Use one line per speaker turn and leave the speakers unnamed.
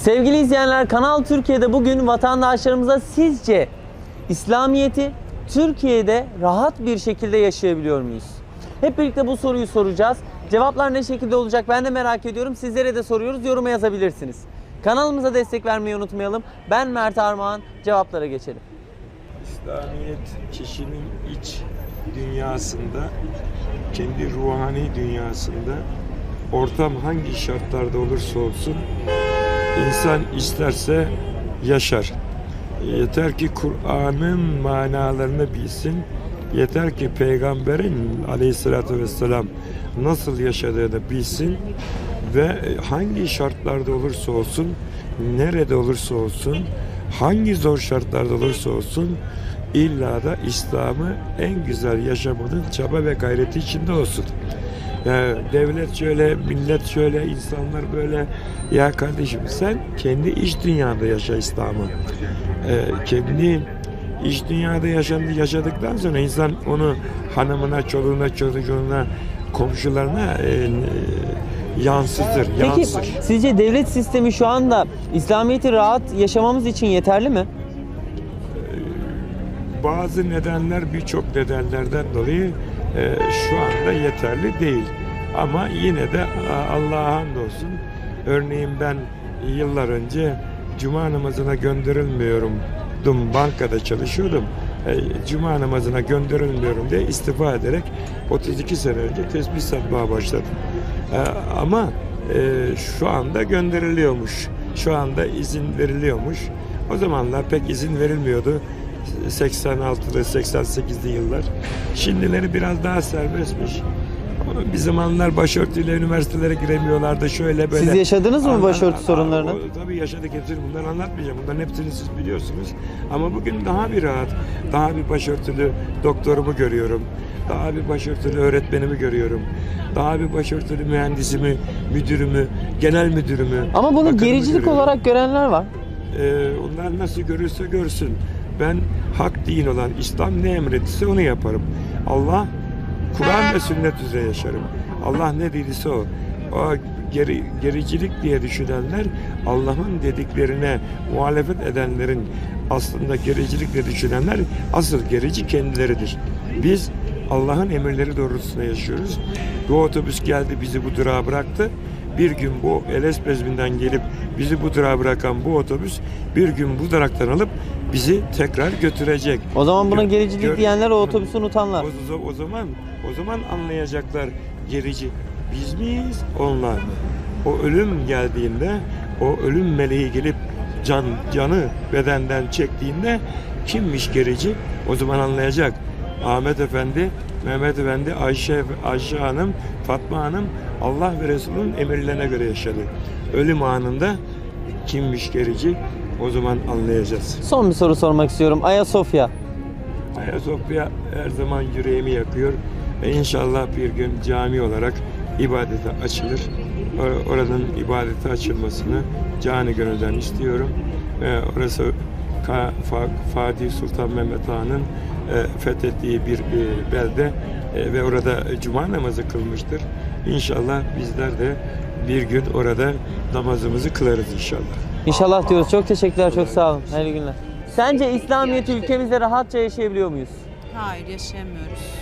Sevgili izleyenler Kanal Türkiye'de bugün vatandaşlarımıza sizce İslamiyet'i Türkiye'de rahat bir şekilde yaşayabiliyor muyuz? Hep birlikte bu soruyu soracağız. Cevaplar ne şekilde olacak ben de merak ediyorum. Sizlere de soruyoruz. Yoruma yazabilirsiniz. Kanalımıza destek vermeyi unutmayalım. Ben Mert Armağan. Cevaplara geçelim.
İslamiyet kişinin iç dünyasında, kendi ruhani dünyasında ortam hangi şartlarda olursa olsun insan isterse yaşar. Yeter ki Kur'an'ın manalarını bilsin. Yeter ki Peygamberin aleyhissalatü vesselam nasıl yaşadığını bilsin ve hangi şartlarda olursa olsun, nerede olursa olsun, hangi zor şartlarda olursa olsun illa da İslam'ı en güzel yaşamanın çaba ve gayreti içinde olsun. Ya devlet şöyle, millet şöyle, insanlar böyle. Ya kardeşim sen kendi iç dünyada yaşa İslam'ı. Ee, kendi iç dünyada yaşandı, yaşadıktan sonra insan onu hanımına, çoluğuna, çocuğuna, komşularına e, e, yansıtır,
Peki
yansır.
sizce devlet sistemi şu anda İslamiyet'i rahat yaşamamız için yeterli mi?
bazı nedenler birçok nedenlerden dolayı e, şu anda yeterli değil. Ama yine de Allah'a hamdolsun. Örneğin ben yıllar önce cuma namazına gönderilmiyorum. Dum bankada çalışıyordum. E, cuma namazına gönderilmiyorum diye istifa ederek 32 sene önce tesbih satmaya başladım. E, ama e, şu anda gönderiliyormuş. Şu anda izin veriliyormuş. O zamanlar pek izin verilmiyordu. 86'lı 88'li yıllar. Şimdileri biraz daha serbestmiş. Bir zamanlar başörtüyle üniversitelere giremiyorlardı şöyle böyle.
Siz yaşadınız mı başörtü sorunlarını?
O- Tabii yaşadık hepsini bunları anlatmayacağım. Bunların hepsini siz biliyorsunuz. Ama bugün daha bir rahat, daha bir başörtülü doktorumu görüyorum. Daha bir başörtülü öğretmenimi görüyorum. Daha bir başörtülü mühendisimi, müdürümü, genel müdürümü.
Ama bunu
bakanımı
gericilik
görüyorum.
olarak görenler var.
Ee, onlar nasıl görürse görsün. Ben hak din olan İslam ne emrettiyse onu yaparım. Allah Kur'an ve sünnet üzere yaşarım. Allah ne dediyse o. O geri, gericilik diye düşünenler Allah'ın dediklerine muhalefet edenlerin aslında gericilik diye düşünenler asıl gerici kendileridir. Biz Allah'ın emirleri doğrultusunda yaşıyoruz. Bu otobüs geldi bizi bu durağa bıraktı. Bir gün bu Elesbezmin'den gelip bizi bu durağa bırakan bu otobüs bir gün bu duraktan alıp bizi tekrar götürecek.
O zaman buna
Gör-
gericilik
gör-
diyenler o otobüsü unutanlar.
O, o- o zaman o zaman anlayacaklar gerici biz miyiz onlar mı? O ölüm geldiğinde o ölüm meleği gelip can canı bedenden çektiğinde kimmiş gerici? O zaman anlayacak. Ahmet Efendi, Mehmet Efendi, Ayşe Ayşe Hanım, Fatma Hanım Allah ve Resulünün emirlerine göre yaşadı. Ölüm anında kimmiş gerici? O zaman anlayacağız.
Son bir soru sormak istiyorum. Ayasofya.
Ayasofya her zaman yüreğimi yakıyor ve inşallah bir gün cami olarak ibadete açılır. Or- Oranın ibadete açılmasını cani gönülden istiyorum. Ve orası Fatih Sultan Mehmet Han'ın e, fethettiği bir e, belde e, ve orada cuma namazı kılmıştır. İnşallah bizler de bir gün orada namazımızı kılarız inşallah.
İnşallah diyoruz. Çok teşekkürler. Çok sağ olun. Hayırlı günler. Sence İslamiyet ülkemizde rahatça yaşayabiliyor muyuz?
Hayır yaşayamıyoruz.